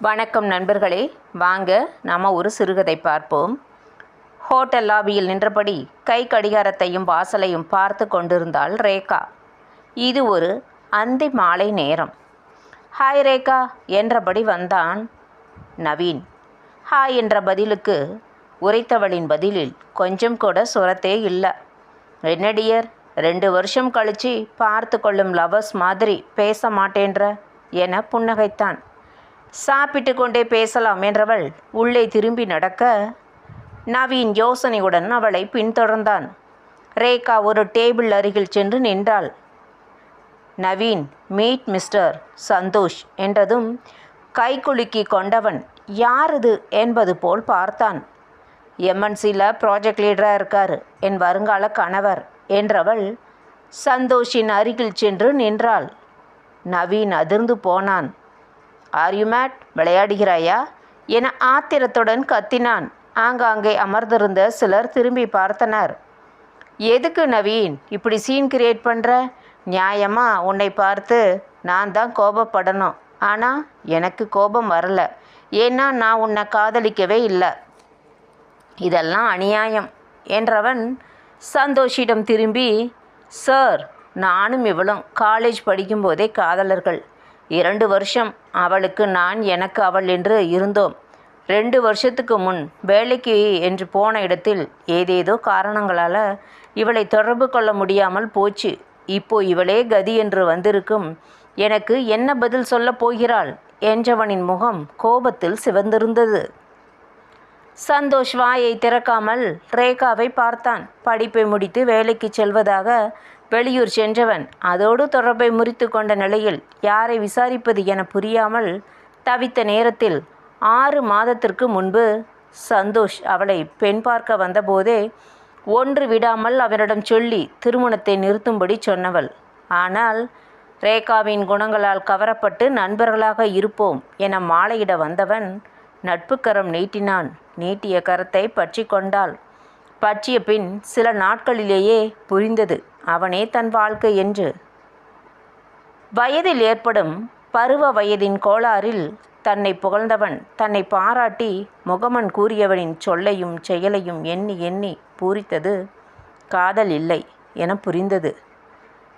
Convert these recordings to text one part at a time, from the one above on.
வணக்கம் நண்பர்களே. வாங்க நாம் ஒரு சிறுகதை பார்ப்போம். ஹோட்டல் லாபியில் நின்றபடி கை கடிகாரத்தையும் வாசலையும் பார்த்து கொண்டிருந்தாள் ரேகா. இது ஒரு அந்தி மாலை நேரம். ஹாய் ரேகா என்றபடி வந்தான் நவீன். ஹாய் என்ற பதிலுக்கு உரைத்தவளின் பதிலில் கொஞ்சம் கூட சுரத்தே இல்லை. என்னடியர் ரெண்டு வருஷம் கழிச்சு பார்த்து கொள்ளும் லவர்ஸ் மாதிரி பேச மாட்டேன்ற என புன்னகைத்தான். சாப்பிட்டு கொண்டே பேசலாம் என்றவள் உள்ளே திரும்பி நடக்க நவீன் யோசனையுடன் அவளை பின்தொடர்ந்தான். ரேகா ஒரு டேபிள் அருகில் சென்று நின்றாள். நவீன் மீட் மிஸ்டர் சந்தோஷ் என்றதும் கைக்குலுக்கி கொண்டவன் யாரது என்பது போல் பார்த்தான். எம்என்சியில் ப்ராஜெக்ட் லீடராக இருக்கார் என் வருங்கால கணவர் என்றவள் சந்தோஷின் அருகில் சென்று நின்றாள். நவீன் அதிர்ந்து போனான். ஆர் யூ மேட் விளையாடுகிறாயா? என ஆத்திரத்துடன் கத்தினான். ஆங்காங்கே அமர்ந்திருந்த சிலர் திரும்பி பார்த்தனர். எதுக்கு நவீன்? இப்படி சீன் கிரியேட் பண்ணுற நியாயமாக உன்னை பார்த்து நான் தான் கோபப்படணும். ஆனால் எனக்கு கோபம் வரல. ஏன்னா நான் உன்னை காதலிக்கவே இல்லை. இதெல்லாம் அநியாயம் என்றவன் சந்தோஷிடம் திரும்பி சார் நானும் இவளும் காலேஜ் படிக்கும்போதே காதலர்கள். இரண்டு வருஷம் அவளுக்கு நான் எனக்கு அவள் என்று இருந்தோம். ரெண்டு வருஷத்துக்கு முன் வேலைக்கு என்று போன இடத்தில் ஏதேதோ காரணங்களால் இவளை தொடர்பு கொள்ள முடியாமல் போச்சு. இப்போ இவளே கதி என்று வந்திருக்கும். எனக்கு என்ன பதில் சொல்லப் போகிறாள்? என்றவனின் முகம் கோபத்தில் சிவந்திருந்தது. சந்தோஷ் வாயை திறக்காமல் ரேகாவை பார்த்தான். படிப்பை முடித்து வேலைக்கு செல்வதாக வெளியூர் சென்றவன் அதோடு தொடர்பை முறித்து கொண்ட நிலையில் யாரை விசாரிப்பது என புரியாமல் தவித்த நேரத்தில் ஆறு மாதத்திற்கு முன்பு சந்தோஷ் அவளை பெண் பார்க்க வந்தபோதே ஒன்று விடாமல் அவனிடம் சொல்லி திருமணத்தை நிறுத்தும்படி சொன்னவள். ஆனால் ரேகாவின் குணங்களால் கவரப்பட்டு நண்பர்களாக இருப்போம் என மாலையிட வந்தவன் நட்புக்கரம் நீட்டினான். நீட்டிய கரத்தை பற்றி கொண்டாள். பற்றிய பின் சில நாட்களிலேயே புரிந்தது. அவனே தன் வாழ்க்கை என்று. வயதில் ஏற்படும் பருவ வயதின் கோளாறில் தன்னை புகழ்ந்தவன் தன்னை பாராட்டி முகமன் கூறியவனின் சொல்லையும் செயலையும் எண்ணி எண்ணி பூரித்தது காதல் இல்லை என புரிந்தது.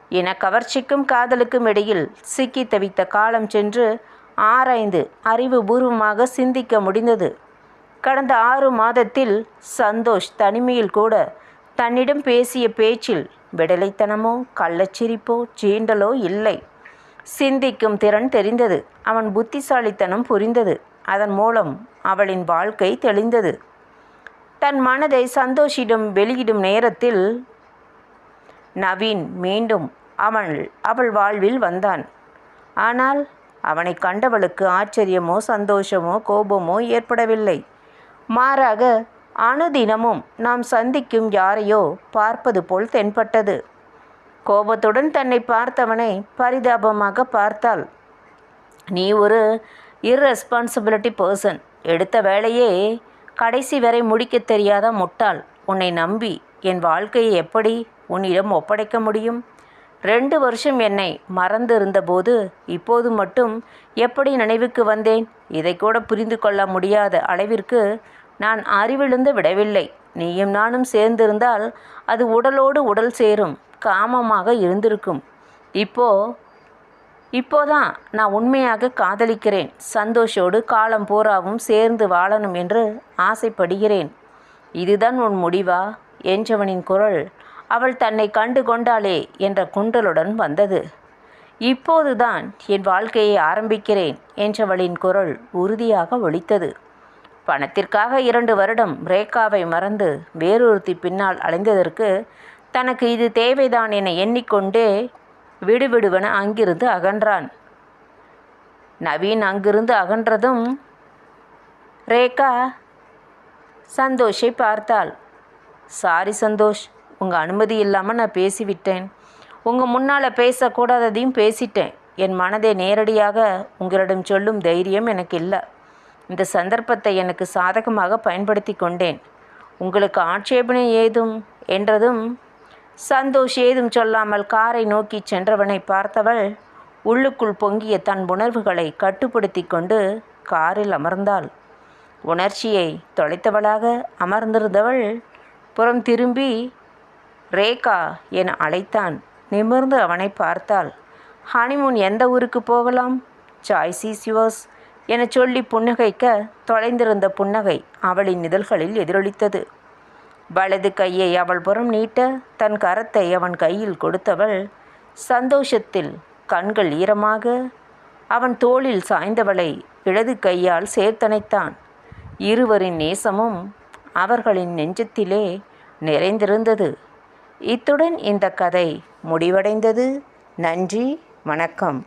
என கவர்ச்சிக்கும் காதலுக்கும் இடையில் சிக்கி தவித்த காலம் சென்று ஆராய்ந்து அறிவுபூர்வமாக சிந்திக்க முடிந்தது. கடந்த ஆறு மாதத்தில் சந்தோஷ் தனிமையில் கூட தன்னிடம் பேசிய பேச்சில் விடலைத்தனமோ கள்ளச்சிரிப்போ சீண்டலோ இல்லை. சிந்திக்கும் திறன் தெரிந்தது. அவன் புத்திசாலித்தனம் புரிந்தது. அதன் மூலம் அவளின் வாழ்க்கை தெளிந்தது. தன் மனதை சந்தோஷிடம் வெளியிடும் நேரத்தில் நவீன் மீண்டும் அவள் அவள் வாழ்வில் வந்தான். ஆனால் அவனை கண்டவளுக்கு ஆச்சரியமோ சந்தோஷமோ கோபமோ ஏற்படவில்லை. மாறாக அனுதினமும் நாம் சந்திக்கும் யாரையோ பார்ப்பது போல் தென்பட்டது. கோபத்துடன் தன்னை பார்த்தவனை பரிதாபமாக பார்த்தாள் நீ ஒரு இர்ரெஸ்பான்சிபிலிட்டி பர்சன் எடுத்த வேலையே கடைசி வரை முடிக்க தெரியாத முட்டாள். உன்னை நம்பி என் வாழ்க்கையை எப்படி உன்னிடம் ஒப்படைக்க முடியும்? ரெண்டு வருஷம் என்னை மறந்து இருந்தபோது இப்போது மட்டும் எப்படி நினைவுக்கு வந்தேன்? இதை கூட புரிந்து கொள்ள முடியாத அளவிற்கு நான் அறிவிழுந்து விடவில்லை. நீயும் நானும் சேர்ந்திருந்தால் அது உடலோடு உடல் சேரும் காமமாக இருந்திருக்கும். இப்போ இப்போதான் நான் உண்மையாக காதலிக்கிறேன். சந்தோஷோடு காலம் பூராவும் சேர்ந்து வாழணும் என்று ஆசைப்படுகிறேன். இதுதான் உன் முடிவா? என்றவனின் குரல் அவள் தன்னை கண்டு கொண்டாளே என்ற குண்டலுடன் வந்தது. இப்போதுதான் என் வாழ்க்கையை ஆரம்பிக்கிறேன் என்றவளின் குரல் உறுதியாக ஒலித்தது. பணத்திற்காக இரண்டு வருடம் ரேகாவை மறந்து வேறொருத்தி பின்னால் அலைந்ததற்கு தனக்கு இது தேவைதான் என எண்ணிக்கொண்டே விடுவிடுவன அங்கிருந்து அகன்றான். நவீன் அங்கிருந்து அகன்றதும்? ரேகா சந்தோஷை பார்த்தாள். சாரி சந்தோஷ் உங்கள் அனுமதி இல்லாமல் நான் பேசிவிட்டேன். உங்கள் முன்னால் பேசக்கூடாததையும் பேசிட்டேன். என் மனதை நேரடியாக உங்களிடம் சொல்லும் தைரியம் எனக்கு இல்லை. இந்த சந்தர்ப்பத்தை எனக்கு சாதகமாக பயன்படுத்தி கொண்டேன். உங்களுக்கு ஆட்சேபனை ஏதும் என்றதும் சந்தோஷ் ஏதும் சொல்லாமல் காரை நோக்கி சென்றவனை பார்த்தவள் உள்ளுக்குள் பொங்கிய தன் உணர்வுகளை கட்டுப்படுத்தி கொண்டு காரில் அமர்ந்தாள். உணர்ச்சியை தொலைத்தவளாக அமர்ந்திருந்தவள் புறம் திரும்பி ரேகா என அழைத்தான். நிமிர்ந்து அவனை பார்த்தாள். ஹனிமூன் எந்த ஊருக்கு போகலாம்? சாய்ஸ் இஸ் யுவர்ஸ் எனச் சொல்லி புன்னகைக்க தொலைந்திருந்த புன்னகை அவளின் இதழ்களில் எதிரொலித்தது. வலது கையை அவள் புறம் நீட்ட தன் கரத்தை அவன் கையில் கொடுத்தவள் சந்தோஷத்தில் கண்கள் ஈரமாக அவன் தோளில் சாய்ந்தவளை இடது கையால் சேர்த்தணைத்தான். இருவரின் நேசமும் அவர்களின் நெஞ்சத்திலே நிறைந்திருந்தது. இத்துடன் இந்த கதை முடிவடைந்தது. நன்றி வணக்கம்.